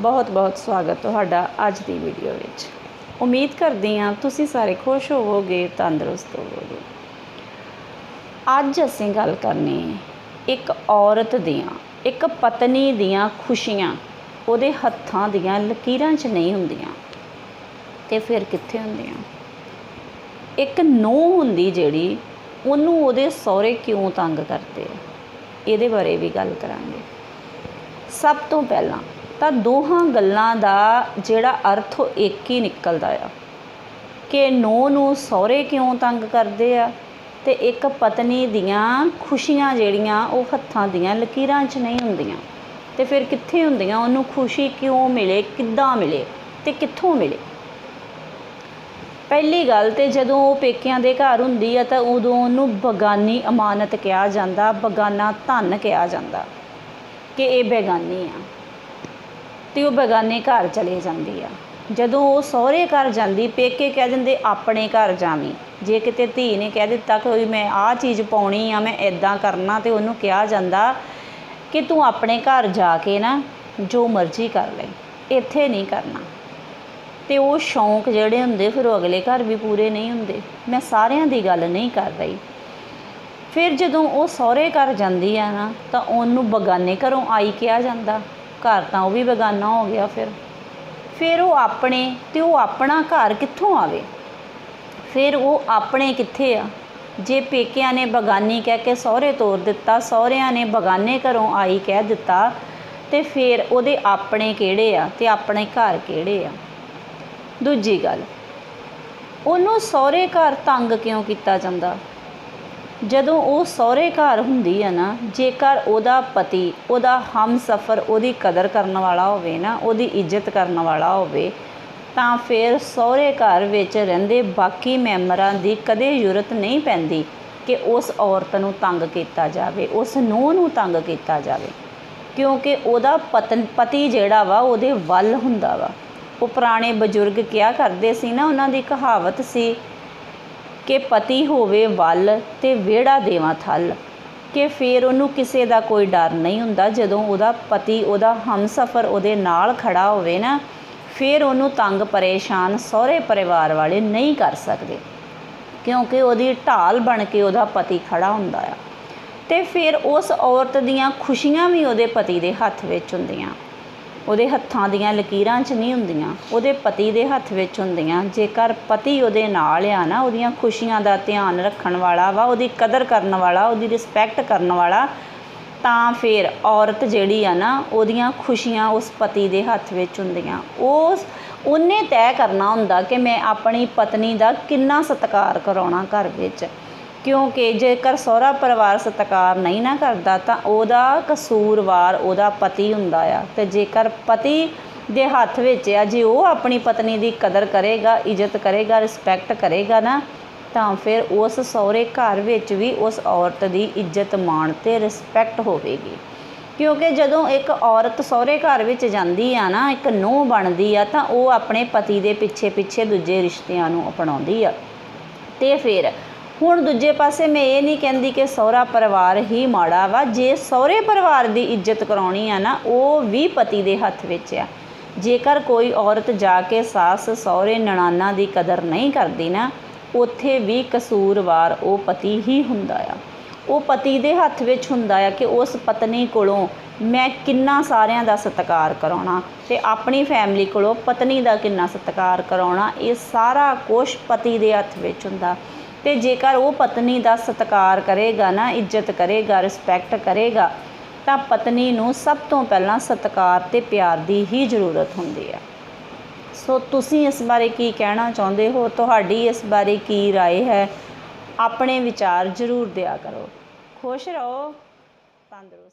ਬਹੁਤ-ਬਹੁਤ ਸਵਾਗਤ ਤੁਹਾਡਾ ਅੱਜ ਦੀ ਵੀਡੀਓ ਵਿੱਚ। ਉਮੀਦ ਕਰਦੀ ਹਾਂ ਤੁਸੀਂ ਸਾਰੇ ਖੁਸ਼ ਹੋਵੋਗੇ, ਤੰਦਰੁਸਤ ਹੋਵੋਗੇ। ਅੱਜ ਅਸੀਂ ਗੱਲ ਕਰਨੀ ਹੈ ਇੱਕ ਔਰਤ ਦੀਆਂ, ਇੱਕ ਪਤਨੀ ਦੀਆਂ ਖੁਸ਼ੀਆਂ। ਉਹਦੇ ਹੱਥਾਂ ਦੀਆਂ ਲਕੀਰਾਂ 'ਚ ਨਹੀਂ ਹੁੰਦੀਆਂ ਤੇ ਫਿਰ ਕਿੱਥੇ ਹੁੰਦੀਆਂ? ਇੱਕ ਨੂੰਹ ਹੁੰਦੀ ਜਿਹੜੀ ਉਹਨੂੰ ਉਹਦੇ ਸਹੁਰੇ ਕਿਉਂ ਤੰਗ ਕਰਦੇ ਆ? ਇਹਦੇ ਬਾਰੇ ਵੀ ਗੱਲ ਕਰਾਂਗੇ। ਸਭ ਤੋਂ ਪਹਿਲਾਂ ਤਾਂ ਦੋਹਾਂ ਗੱਲਾਂ ਦਾ ਜਿਹੜਾ ਅਰਥ ਉਹ ਇੱਕ ਹੀ ਨਿਕਲਦਾ ਆ ਕਿ ਨੂੰਹ ਨੂੰ ਸਹੁਰੇ ਕਿਉਂ ਤੰਗ ਕਰਦੇ ਆ ਤੇ ਇੱਕ ਪਤਨੀ ਦੀਆਂ ਖੁਸ਼ੀਆਂ ਜਿਹੜੀਆਂ ਉਹ ਹੱਥਾਂ ਦੀਆਂ ਲਕੀਰਾਂ 'ਚ ਨਹੀਂ ਹੁੰਦੀਆਂ। ਤੇ ਫਿਰ ਕਿੱਥੇ ਹੁੰਦੀਆਂ? ਉਹਨੂੰ ਖੁਸ਼ੀ ਕਿਉਂ ਮਿਲੇ? ਕਿੱਦਾਂ ਮਿਲੇ? ਤੇ ਕਿੱਥੋਂ ਮਿਲੇ? ਪਹਿਲੀ ਗੱਲ ਤੇ ਜਦੋਂ ਉਹ ਪੇਕਿਆਂ ਦੇ ਘਰ ਹੁੰਦੀ ਆ ਤਾਂ ਉਦੋਂ ਉਹਨੂੰ ਬਗਾਨੀ ਅਮਾਨਤ ਕਿਹਾ ਜਾਂਦਾ, ਬਗਾਨਾ ਧਨ ਕਿਹਾ ਜਾਂਦਾ ਕਿ ਇਹ ਬੇਗਾਨੀ ਆ। ਤੇ ਉਹ ਬੇਗਾਨੇ ਘਰ ਚਲੇ ਜਾਂਦੀ ਆ। ਜਦੋਂ ਉਹ ਸਹੁਰੇ ਘਰ ਜਾਂਦੀ, ਪੇਕੇ ਕਹਿ ਦਿੰਦੇ, ਆਪਣੇ ਘਰ ਜਾਵੀਂ। ਜੇ ਕਿਤੇ ਧੀ ਨੇ ਕਹਿ ਦਿੱਤਾ ਕਿ ਮੈਂ ਆਹ ਚੀਜ਼ ਪਾਉਣੀ ਆ, ਮੈਂ ਇਦਾਂ ਕਰਨਾ ਤੇ ਉਹਨੂੰ ਕਿਹਾ ਜਾਂਦਾ ਕਿ ਤੂੰ ਆਪਣੇ ਘਰ ਜਾ ਕੇ ਨਾ ਜੋ ਮਰਜ਼ੀ ਕਰ ਲੈ, ਇੱਥੇ ਨਹੀਂ ਕਰਨਾ। ਤੇ ਉਹ ਸ਼ੌਂਕ ਜਿਹੜੇ ਹੁੰਦੇ, ਫਿਰ ਉਹ ਅਗਲੇ ਘਰ ਵੀ ਪੂਰੇ ਨਹੀਂ ਹੁੰਦੇ। ਮੈਂ ਸਾਰਿਆਂ ਦੀ ਗੱਲ ਨਹੀਂ ਕਰ ਰਹੀ। ਫਿਰ ਜਦੋਂ ਉਹ ਸਹੁਰੇ ਘਰ ਜਾਂਦੀ ਆ ਨਾ, ਤਾਂ ਉਹਨੂੰ ਬਗਾਨੇ ਘਰੋਂ ਆਈ ਕਿਹਾ ਜਾਂਦਾ। ਘਰ ਤਾਂ ਉਹ ਵੀ ਬਗਾਨਾ ਹੋ ਗਿਆ ਫਿਰ। ਫਿਰ ਉਹ ਆਪਣੇ ਤੇ ਉਹ ਆਪਣਾ ਘਰ ਕਿੱਥੋਂ ਆਵੇ? ਫਿਰ ਉਹ ਆਪਣੇ ਕਿੱਥੇ ਆ? ਜੇ ਪੇਕਿਆਂ ਨੇ ਬਗਾਨੀ ਕਹਿ ਕੇ ਸਹੁਰੇ ਤੋਰ ਦਿੱਤਾ, ਸਹੁਰਿਆਂ ਨੇ ਬਗਾਨੇ ਘਰੋਂ ਆਈ ਕਹਿ ਦਿੱਤਾ, ਤੇ ਫਿਰ ਉਹਦੇ ਆਪਣੇ ਕਿਹੜੇ ਆ ਤੇ ਆਪਣੇ ਘਰ ਕਿਹੜੇ ਆ? ਦੂਜੀ ਗੱਲ, ਉਹਨੂੰ ਸਹੁਰੇ ਘਰ ਤੰਗ ਕਿਉਂ ਕੀਤਾ ਜਾਂਦਾ? ਜਦੋਂ ਉਹ ਸਹੁਰੇ ਘਰ ਹੁੰਦੀ ਆ ਨਾ, ਜੇਕਰ ਉਹਦਾ ਪਤੀ, ਉਹਦਾ ਹਮਸਫਰ ਉਹਦੀ ਕਦਰ ਕਰਨ ਵਾਲਾ ਹੋਵੇ ਨਾ, ਉਹਦੀ ਇੱਜ਼ਤ ਕਰਨ ਵਾਲਾ ਹੋਵੇ, ਤਾਂ ਫਿਰ ਸਹੁਰੇ ਘਰ ਵਿੱਚ ਰਹਿੰਦੇ ਬਾਕੀ ਮੈਂਬਰਾਂ ਦੀ ਕਦੇ ਜ਼ਰੂਰਤ ਨਹੀਂ ਪੈਂਦੀ ਕਿ ਉਸ ਔਰਤ ਨੂੰ ਤੰਗ ਕੀਤਾ ਜਾਵੇ, ਉਸ ਨੂੰਹ ਨੂੰ ਤੰਗ ਕੀਤਾ ਜਾਵੇ। ਕਿਉਂਕਿ ਉਹਦਾ ਪਤਨ ਪਤੀ ਜਿਹੜਾ ਵਾ, ਉਹਦੇ ਵੱਲ ਹੁੰਦਾ ਵਾ। ਉਹ ਪੁਰਾਣੇ ਬਜ਼ੁਰਗ ਕਿਹਾ ਕਰਦੇ ਸੀ ਨਾ, ਉਹਨਾਂ ਦੀ ਕਹਾਵਤ ਸੀ ਕਿ ਪਤੀ ਹੋਵੇ ਵੱਲ ਤੇ ਵਿਹੜਾ ਦੇਵਾਂ ਥਲ। ਕਿ ਫਿਰ ਉਹਨੂੰ ਕਿਸੇ ਦਾ ਕੋਈ ਡਰ ਨਹੀਂ ਹੁੰਦਾ, ਜਦੋਂ ਉਹਦਾ ਪਤੀ, ਉਹਦਾ ਹਮਸਫਰ ਉਹਦੇ ਨਾਲ ਖੜਾ ਹੋਵੇ ਨਾ, ਫਿਰ ਉਹਨੂੰ ਤੰਗ ਪਰੇਸ਼ਾਨ ਸਹੁਰੇ ਪਰਿਵਾਰ ਵਾਲੇ ਨਹੀਂ ਕਰ ਸਕਦੇ। ਕਿਉਂਕਿ ਉਹਦੀ ਢਾਲ ਬਣ ਕੇ ਉਹਦਾ ਪਤੀ ਖੜਾ ਹੁੰਦਾ ਆ। ਤੇ ਫਿਰ ਉਸ ਔਰਤ ਦੀਆਂ ਖੁਸ਼ੀਆਂ ਵੀ ਉਹਦੇ ਪਤੀ ਦੇ ਹੱਥ ਵਿੱਚ ਹੁੰਦੀਆਂ। ਉਹਦੇ ਹੱਥਾਂ ਦੀਆਂ ਲਕੀਰਾਂ 'ਚ ਨਹੀਂ ਹੁੰਦੀਆਂ, ਉਹਦੇ ਪਤੀ ਦੇ ਹੱਥ ਵਿੱਚ ਹੁੰਦੀਆਂ। ਜੇਕਰ ਪਤੀ ਉਹਦੇ ਨਾਲ ਆ ਨਾ, ਉਹਦੀਆਂ ਖੁਸ਼ੀਆਂ ਦਾ ਧਿਆਨ ਰੱਖਣ ਵਾਲਾ ਵਾ, ਉਹਦੀ ਕਦਰ ਕਰਨ ਵਾਲਾ, ਉਹਦੀ ਰਿਸਪੈਕਟ ਕਰਨ ਵਾਲਾ, ਤਾਂ ਫਿਰ ਔਰਤ ਜਿਹੜੀ ਆ ਨਾ, ਉਹਦੀਆਂ ਖੁਸ਼ੀਆਂ ਉਸ ਪਤੀ ਦੇ ਹੱਥ ਵਿੱਚ ਹੁੰਦੀਆਂ। ਉਸ, ਉਹਨੇ ਤੈਅ ਕਰਨਾ ਹੁੰਦਾ ਕਿ ਮੈਂ ਆਪਣੀ ਪਤਨੀ ਦਾ ਕਿੰਨਾ ਸਤਿਕਾਰ ਕਰਾਉਣਾ ਘਰ ਵਿੱਚ। ਕਿਉਂਕਿ ਜੇਕਰ ਸਹੁਰਾ ਪਰਿਵਾਰ ਸਤਿਕਾਰ ਨਹੀਂ ਨਾ ਕਰਦਾ, ਤਾਂ ਉਹਦਾ ਕਸੂਰਵਾਰ ਉਹਦਾ ਪਤੀ ਹੁੰਦਾ ਆ। ਤੇ ਜੇਕਰ ਪਤੀ ਦੇ ਹੱਥ ਵਿੱਚ ਆ, ਜੇ ਉਹ ਆਪਣੀ ਪਤਨੀ ਦੀ ਕਦਰ ਕਰੇਗਾ, ਇੱਜ਼ਤ ਕਰੇਗਾ ਰਿਸਪੈਕਟ ਕਰੇਗਾ ਨਾ, ਤਾਂ ਫਿਰ ਉਸ ਸਹੁਰੇ ਘਰ ਵਿੱਚ ਵੀ ਉਸ ਔਰਤ ਦੀ ਇੱਜ਼ਤ ਮਾਣ ਤੇ ਰਿਸਪੈਕਟ ਹੋਵੇਗੀ। ਕਿਉਂਕਿ ਜਦੋਂ ਇੱਕ ਔਰਤ ਸਹੁਰੇ ਘਰ ਵਿੱਚ ਜਾਂਦੀ ਆ ਨਾ, ਇੱਕ ਨੂੰਹ ਬਣਦੀ ਆ, ਤਾਂ ਉਹ ਆਪਣੇ ਪਤੀ ਦੇ ਪਿੱਛੇ ਪਿੱਛੇ ਦੂਜੇ ਰਿਸ਼ਤਿਆਂ ਨੂੰ ਅਪਣਾਉਂਦੀ ਆ। ਤੇ ਫਿਰ ਹੁਣ ਦੂਜੇ ਪਾਸੇ ਮੈਂ ਇਹ ਨਹੀਂ ਕਹਿੰਦੀ ਕਿ ਸਹੁਰਾ ਪਰਿਵਾਰ ਹੀ ਮਾੜਾ ਵਾ, ਜੇ ਸਹੁਰੇ ਪਰਿਵਾਰ ਦੀ ਇੱਜ਼ਤ ਕਰਾਉਣੀ ਆ ਨਾ, ਉਹ ਵੀ ਪਤੀ ਦੇ ਹੱਥ ਵਿੱਚ ਆ। ਜੇਕਰ ਕੋਈ ਔਰਤ ਜਾ ਕੇ ਸਾਸ ਸਹੁਰੇ ਨਣਾਨਾ ਦੀ ਕਦਰ ਨਹੀਂ ਕਰਦੀ ਨਾ, ਉੱਥੇ ਵੀ ਕਸੂਰਵਾਰ ਉਹ ਪਤੀ ਹੀ ਹੁੰਦਾ ਆ। ਉਹ ਪਤੀ ਦੇ ਹੱਥ ਵਿੱਚ ਹੁੰਦਾ ਆ ਕਿ ਉਸ ਪਤਨੀ ਕੋਲੋਂ ਮੈਂ ਕਿੰਨਾ ਸਾਰਿਆਂ ਦਾ ਸਤਿਕਾਰ ਕਰਾਉਣਾ ਤੇ ਆਪਣੀ ਫੈਮਿਲੀ ਕੋਲੋਂ ਪਤਨੀ ਦਾ ਕਿੰਨਾ ਸਤਿਕਾਰ ਕਰਾਉਣਾ, ਇਹ ਸਾਰਾ ਕੁਝ ਪਤੀ ਦੇ ਹੱਥ ਵਿੱਚ ਹੁੰਦਾ। ਤੇ ਜੇਕਰ ਉਹ ਪਤਨੀ ਦਾ ਸਤਿਕਾਰ ਕਰੇਗਾ ਨਾ ਇੱਜ਼ਤ ਕਰੇਗਾ ਰਿਸਪੈਕਟ ਕਰੇਗਾ ਤਾਂ ਪਤਨੀ ਨੂੰ ਸਭ ਤੋਂ ਪਹਿਲਾਂ ਸਤਿਕਾਰ ਤੇ ਪਿਆਰ ਦੀ ਹੀ ਜ਼ਰੂਰਤ ਹੁੰਦੀ ਹੈ ਸੋ ਤੁਸੀਂ ਇਸ ਬਾਰੇ ਕੀ ਕਹਿਣਾ ਚਾਹੁੰਦੇ ਹੋ ਤੁਹਾਡੀ ਇਸ ਬਾਰੇ ਕੀ رائے ਹੈ ਆਪਣੇ ਵਿਚਾਰ ਜ਼ਰੂਰ ਦਿਆ ਕਰੋ ਖੁਸ਼ ਰਹੋ ਤੰਦਰੁਸਤ